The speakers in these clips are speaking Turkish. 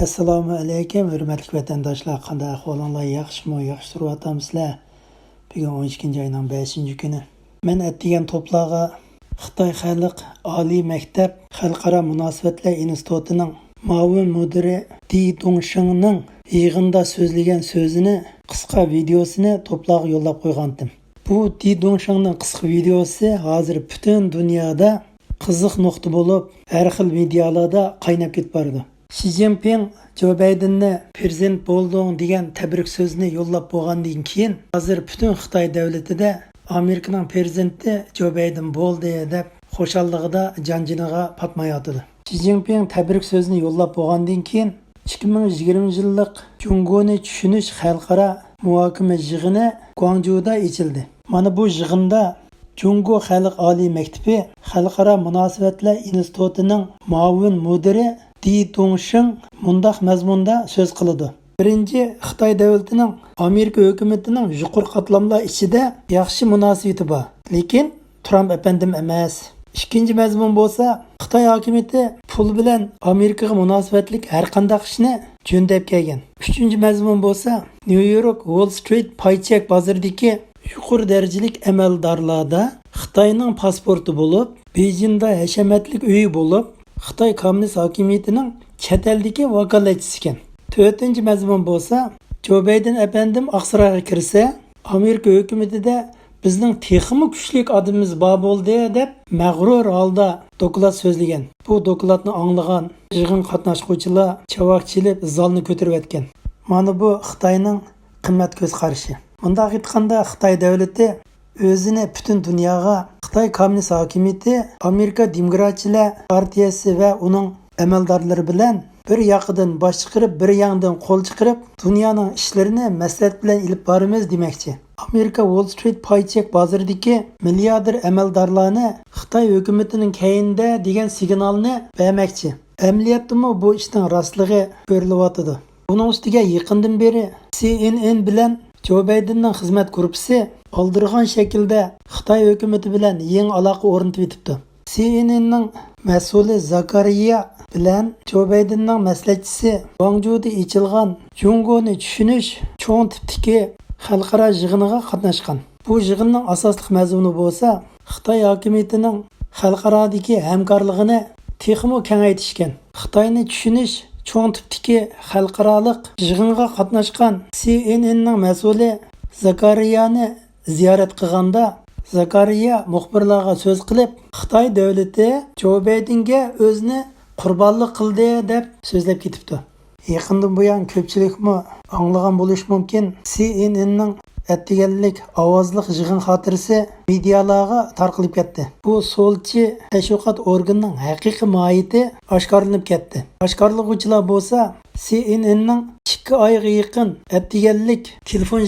assalomu alaykum hurmatli vatandoshlar. Qanday ahvolinglar? Yaxshimi? Yaxshi turyapsizlar bugun 12 oyning 5 kuni. Men atdigan to'plarga xitoy xalq oliy maktab xalqaro munosabatlar institutining muavin mudiri di dongshingning yig'inda so'zlagan so'zini qisqa videosini to'plarga yo'llab qo'ygandim. Bu di dongshingning qisqa videosi hozir butun dunyoda qiziq nuqta bo'lib har xil medialarda qaynab ketib bordi. Shi zinpin jo baydenni prezident bo'lding degan tabrik so'zni yo'llab bo'lgandan keyin hozir butun xitoy davlatida amerikaning prezidenti jo bayden bo'ldi deb xushallig'ida janjiniga patmayotidi shi zinpin tabrik so'zni yo'llab bo'lgandan keyin 2020 yillik jungoni tushunish xalqaro muhokama yig'ini guangjuda ochildi mana bu yig'inda Jungo Xalq Oliy Maktabi Xalqaro munosabatlar institutining muavin mudiri Di Dongshing mundaq mazmunda so'z qiladi. Birinchi Xitoy davlatining Amerika hukumatining yuqori qatlamlar ichida yaxshi munosabati bor, lekin Trump apandim emas. Ikkinchi mazmun bo'lsa, Xitoy hokimiyati pul bilan Amerikaga munosabatlik har qanday ishni jo'ndab kelgan. Uchinchi mazmun bo'lsa, New York Wall Street paycheck bozoridagi yuqori darajalik amaldorlarda xitoyning pasporti bo'lib bejinda hashamatlik uyi bo'lib ekan to'rtinchi mazmun bo'lsa jo bayden apandim oqsaroyga kirsa amerika hukumatida bizning texmi kuchli odamimiz bor bo'ldi deb mag'rur holda doklad so'zlagan. Bu dokladni anglagan yig'in qatnashuvchilar chavoq chilib zalni ko'tarib o'tgan mana bu xitoyning qimmat ko'z qarashi Bundaq aytganda Xitoy davlati o'zini butun dunyoga Xitoy kommunist hokimiyati Amerika Demokratchilar partiyasi va uning amaldorlari bilan bir yoqidan bosh chiqarib, bir yondan qo'l chiqarib, dunyoning ishlarini maslahat bilan ilib boramiz demoqchi. Amerika Wall Street paycheck bozoridagi milliarder amaldorlarni Xitoy hukumatining keyinda degan signalni bermoqchi. Amaliyotda bu ishning rostligi ko'rilyotidi. Buning ustiga yaqindan beri CNN bilan Jo Baydenning xizmat gruppasi oldirgan shaklda Xitoy hukumati bilan yangi aloqa o'rnatib etibdi. CNNning mas'uli Zakariya bilan Jo Baydenning maslahatchisi Guangzhouda ochilgan Jungoni tushunish cho'ng tipdagi xalqaro yig'iniga qatnashgan. Bu yig'inning asosli mazmuni bo'lsa, Xitoy hokimiyatining xalqarodagi hamkorligini texmo kengaytishgan. Xitoyni tushunish cho'ng tipdagi xalqaroliq yig'inga qatnashgan CNNning mas'uli Zakariyani зиярат кылганда закария мухбирларга сөз қылып, кылып кытай дөөлөтү чобейдинге өзүнө курбанлык қылды деп сөздөп кетипти Яқындың бұян көпчілік мұ аңлыған болуш мүмкін CNN-нің әттігәлілік ауазлық жығын қатырсы медиалаға тарқылып кетті. Бұл солчы әшуқат органның әқиқы маайыты ашқарылып кетті. Ашқарылық болса, cnnning ikki oyga yaqin atdiganlik telefon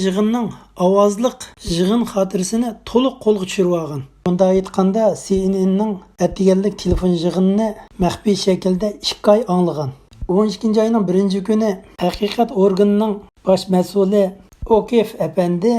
ovozliq yig'in xotirasini to'liq qo'lga tushirib olgan bunda aytganda cnnning atdiganlik telefon yig'inini maxfiy shaklda ikki oy anglagan 12 oyning birinchi kuni haqiqat organining bosh mas'uli Okif efendi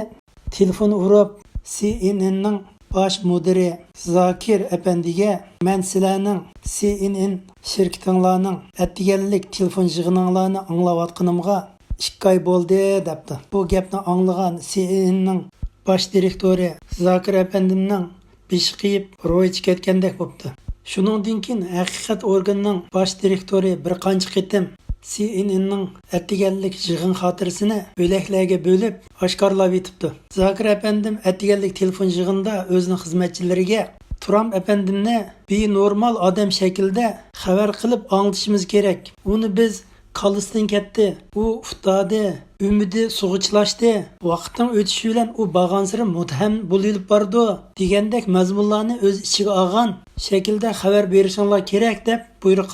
telefon urib CNN'ning bosh mudiri Zakir efendiga men sizlarning CNN shirkatinglarning atdiganlik telefon yig'ininglarni anglayotganimga ikki oy bo'ldi debdi. Bu gapni anglagan CNNning bosh direktori Zakir efendimning beshi qiyib ro'yichi ketgandek bo'libdi shuningdan keyin haqiqat organining bosh direktori bir qancha qitim CNN'ning atdiganlik yig'in xotirasini bo'laklarga bo'lib oshkorlab etibdi. Zakir apandim atdiganlik telefon yig'inida o'zining xizmatchilariga Trump apandimni benormal odam shaklda xabar qilib anglatishimiz kerak. Uni biz qalisidan ketdi. U uftadi, umidi sug'ichlashdi. Vaqtning o'tishi bilan u bag'ansiri mutham bo'lib bordi degandek mazmunlarni o'z ichiga olgan shaklda xabar berishinglar kerak deb buyruq.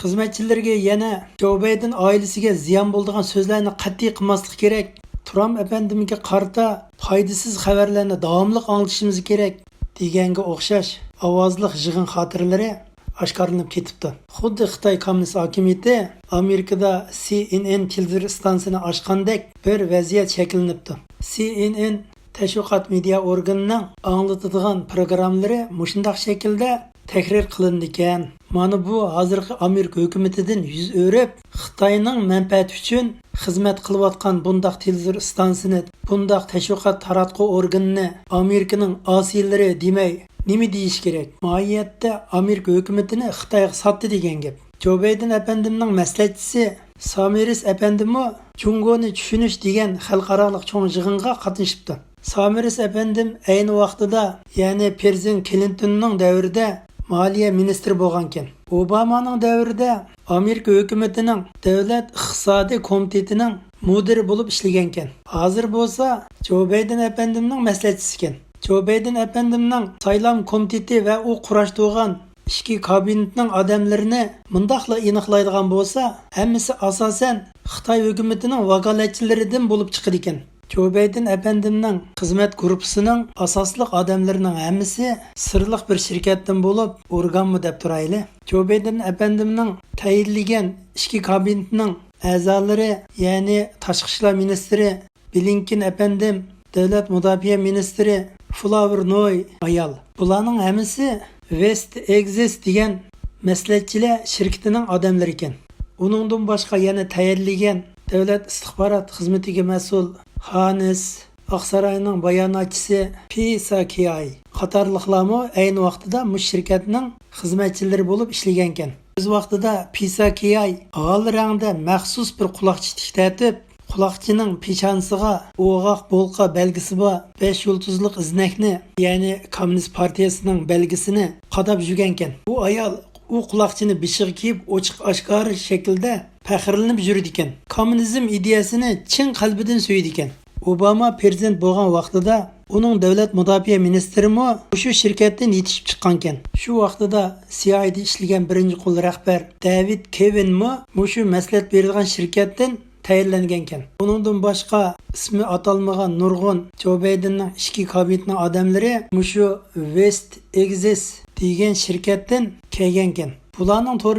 Xizmatchilarga yana jo bayden oilasiga ziyon bo'ladigan so'zlarni qat'iy qilmaslik kerak. Tramp apandimga qarta foydasiz xabarlarni davomli anglatishimiz kerak deganga o'xshash ovozliq yig'in xotiralari oshkorlanib ketibdi. Xuddi xitoy kommunist hokimiyati amerikada cnn televidor stansiyani ochgandek bir vaziyat shakllanibdi. Cnn tashviqot media organining anglatadigan programmalari mushundoq shaklda takrir qilindi ekan bu hozirgi amerika hukumatidan yuz o'rib xitoyning manfaati uchun xizmat qilayotgan bundaq televizor stansiyani bundaq tashviqot taratqu organini amerikaning osiylari demay nima deyish kerak? Mohiyatda amerika hukumatini xitoyga sotdi degan gap. Jo bayden apandimning maslahatchisi samiris apandimi jungoni tushunish degan xalqaroliq cho'ng yig'inga qatnashibdi samiris apandim ayni vaqtida ya'ni prezident klintonning davrida moliya ministri bo'lgan ekan obamaning davrida amerika hukumatining davlat iqtisodiy komitetining mudiri bo'lib ishlagan ekan hozir bo'lsa jo bayden apandimning maslahatchisi ekan jo bayden apandimning saylam komiteti va u kurashtirgan ishki kabinetning odamlarini mundoqla aniqlaydigan bo'lsa hammasi asosan xitoy hukumatining vakolatchilaridan bo'lib chiqadi ekan. Jo Bayden әпәндімнің қызмет группасының асаслық адамларының әмісі сырлық бір шirkatdan болып, органмы деп тұрайлы. Джо Байден әпәндімнің тәйінлеген ішкі кабинетінің әзалары, яғни ташқы ішлар министрі Блинкен әпәндім, дәулет мұдапия министрі Флауэр Ной аял. Бұларның әмісі West Exist деген мәслихатчылар şirketining odamlari ekan. Uningdan boshqa yana tayyorlagan davlat istixborot xizmatiga mas'ul Hanis, Aqsarayning bayonotchisi PSKI qatorliqlarmi ayni vaqtida bu shirkatning xizmatchilari bo'lib ishlagan ekan. Biz vaqtida PSKI ol rangda maxsus bir quloqchi tiktatib, quloqchining peshonasiga o'g'oq bo'lqa belgisi bor 5 yulduzliq iznakni, ya'ni Kommunist partiyasining belgisini qadab yurgan ekan. Bu ayol u quloqchini bishig'i kiyib ochiq oshkor shaklda faxrlanib yurdi ekan kommunizm ideyasini chin qalbidan suydi ekan obama prezident bo'lgan vaqtida uning davlat mudofaa ministrimi shu shirkatdan yetishib chiqqan ekan shu vaqtida CIA'da ishlagan birinchi qo'l rahbar david kevinmi shu maslahat berilgan shirkatdan tayinlangan ekan uningdan boshqa ismi atalmagan nurg'un jo baydenning ichki kabinetining odamlari mushu west exis degan shirkatdan kelgan ekan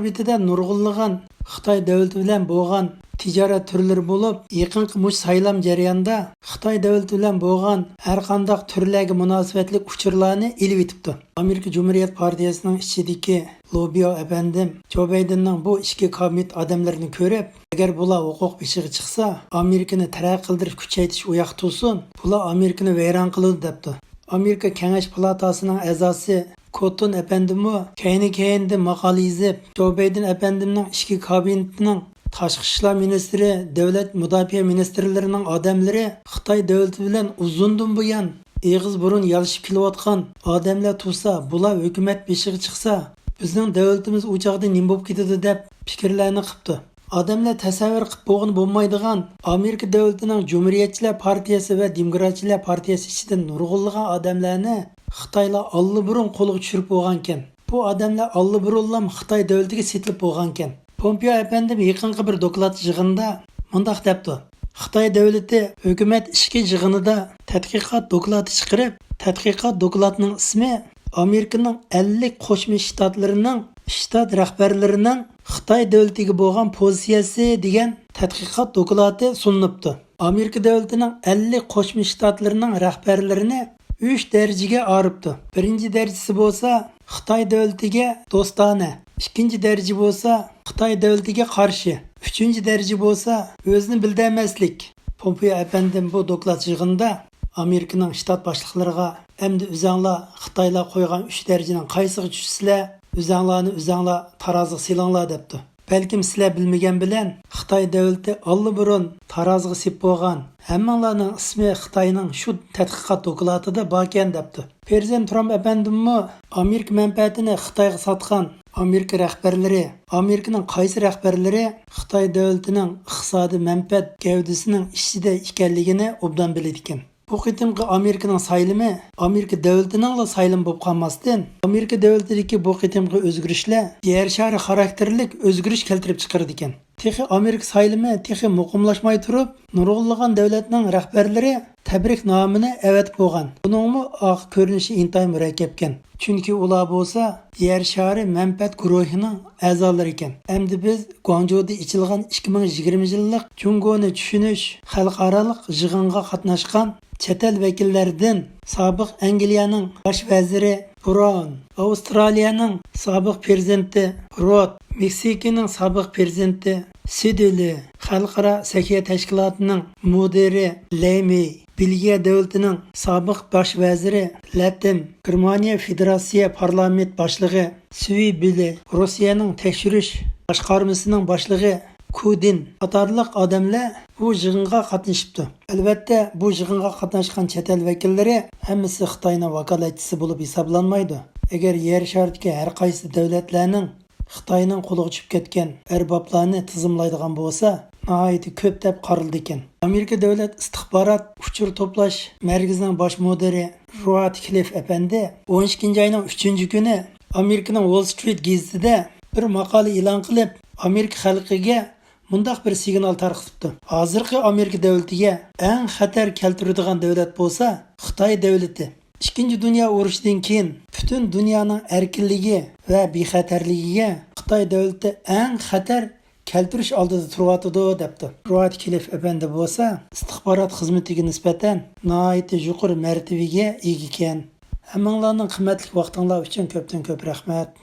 betida nurg'unlagan xitoy davlati bilan bo'lgan tijorat turlari bo'lib yaqinqi mush saylam jarayonida xitoy davlati bilan bo'lgan har qanday turlarga munosabatli uchurlarni ilib etibdi amerika jumuriyat partiyasining ichidagi lobio apandim jo baydenning bu ishki komitet odamlarini ko'rib agar bular huquq beshig'i chiqsa amerikani taraqqiy qildirish kuchaytirish u yoqda tursin bular amerikani vayron qiladi debdi amerika kengash palatasining a'zosi Kotun efendimi keyni keyindi maqola yozib, Jo Bayden efendimning ichki kabinetining tashqi ishlar ministri, davlat mudofaa ministrlarining odamlari Xitoy davlati bilan uzundan buyon eg'iz burun yalishib kelayotgan odamlar tursa, bular hukumat beshig'i chiqsa, bizning davlatimiz u chog'da nima bo'lib ketadi deb fikrlarni qilibdi. odamlar tasavvur qilib bo'lg'in bo'lmaydigan amerika davlatining jumuriyatchilar partiyasi va demokratchilar partiyasi ichidan nurg'unlagan odamlarni xitoylar allaburun qo'lga tushirib bo'lgan ekan bu odamlar allaburunlam xitoy davlatiga setilib bo'lgan ekan pompeo apandim yaqinqi bir doklad yig'inida mundoq debdi. Xitoy davlati hukumat ishki yig'inida tadqiqot dokladi chiqarib tadqiqot dokladining ismi amerikaning 50 qo'shma shtatlarining shtat rahbarlarining xitoy davlatiga bo'lgan pozitsiyasi degan tadqiqot dokladi sunilibdi amerika davlatining 50 qo'shma shtatlarining rahbarlarini uch darajaga oribdi birinchi darajasi bo'lsa xitoy davlatiga do'stona ikkinchi daraja bo'lsa xitoy davlatiga qarshi. Uchinchi daraja bo'lsa o'zini bildamaslik pompeo apandim bu doklad yig'inida amerikaning shtat boshliqlariga endi o'zanglar xitoylar qo'ygan uch darajaning qaysiga tushsizlar o'zanglarni o'zanglar taroziga silinglar debdi. Balkim sizlar bilmagan bilan xitoy davlati allaburun taroziga sep bo'lgan hammanglarning ismi xitoyning shu tadqiqot dokladida bor ekan debdi prezident tramp apandimmi amerika manfaatini xitoyga sotgan amerika rahbarlari amerikaning qaysi rahbarlari xitoy davlatining iqtisodiy manfaat gavdasining ichida ekanligini obdan biladi ekan bu qitimqi amerikaning saylimi amerika davlatiningla saylim bo'lib qolmasdan amerika davlatidagi bu qitimqi o'zgarishlar yer shari xarakterlik o'zgarish keltirib chiqardi texi amerika saylimi texi muqimlashmay turib nurg'unlagan davlatning rahbarlari tabrik nomini avatib bo'lgan buningmi oq ko'rinishi intayin murakkabkan chunki ular bo'lsa yer shari manfaat guruhining a'zolari ekan endi biz guanjoda ichilgan 2020 yillik jungoni tushunish xalqaroliq yig'inga qatnashgan chet el vakillaridan sobiq angliyaning bosh vaziri Brown, Avstraliyaning sobiq prezidenti Rod, Meksikaning sobiq prezidenti Sidili, Xalqaro sakiya tashkilotining mudiri Lemi, Belgiya davlatining sobiq bosh vaziri Latim, Germaniya Federatsiya parlament boshlig'i Svi Bili, Rossiyaning tekshirish boshqarmasining boshlig'i Kudin qatorliq odamlar bu yig'inga qatnashibdi. Albatta, bu yig'inga qatnashgan chet el vakillari hammasi Xitoyning vakolatchisi bo'lib hisoblanmaydi. Agar yer sharidagi har qaysi davlatlarning Xitoyning qo'liga tushib ketgan arboblarni tizimlaydigan bo'lsa, nihoyatda ko'p deb qaraldi ekan. Amerika davlat istixborot uchur to'plash markazining bosh mudiri Ruat klif apandi 12 oyning 3 kuni Amerikaning Wall Street gazetida bir maqola e'lon qilib, Amerika xalqiga mundaq bir signal tarqatibdi. Hozirgi Amerika davlatiga eng xatar keltiradigan davlat bo'lsa, Xitoy davlati. Ikkinchi dunyo urushidan keyin butun dunyoning erkinligi va bexatarligiga Xitoy davlati eng xatar keltirish oldida turyotidi debdi. Ruat Kilif apandi bo'lsa, istixborot xizmatiga nisbatan nihoyatda yuqori martabaga ega ekan. Hammanglarning qimmatli vaqtinglar uchun ko'pdan ko'p rahmat.